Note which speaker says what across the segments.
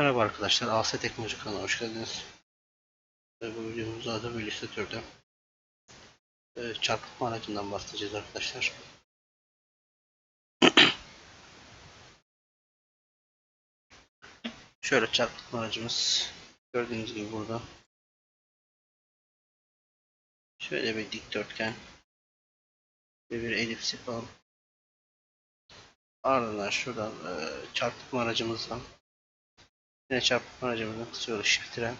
Speaker 1: Merhaba arkadaşlar, AS Teknoloji kanalına hoş geldiniz. Ee, Bu videomuzda bir liste türde ee, çarpıtma aracından bahsedeceğiz arkadaşlar. Şöyle çarpıtma aracımız gördüğünüz gibi burada. Şöyle bir dikdörtgen ve bir elipsi falan. Ardından şuradan e, çarpıtma aracımızdan yine çarpıtma aracımızdan kısıyoruz shift tire.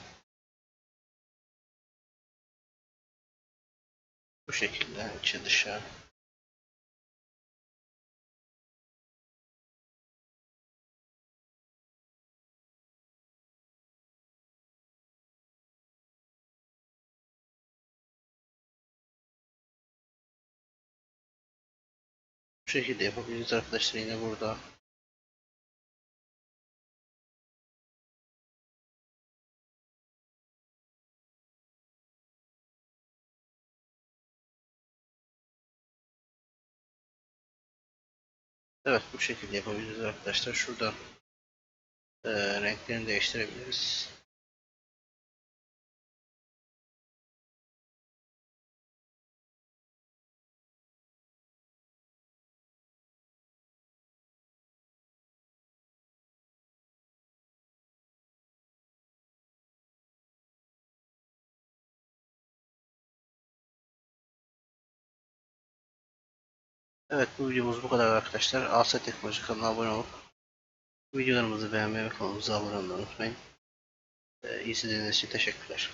Speaker 1: Bu şekilde içe dışa. Bu şekilde yapabiliriz arkadaşlar yine burada. Evet bu şekilde yapabiliriz arkadaşlar. Şuradan e, renklerini değiştirebiliriz. Evet bu videomuz bu kadar arkadaşlar. AS Teknoloji kanalına abone olup videolarımızı beğenmeyi ve kanalımıza abone olmayı unutmayın. Ee, iyi izlediğiniz için teşekkürler.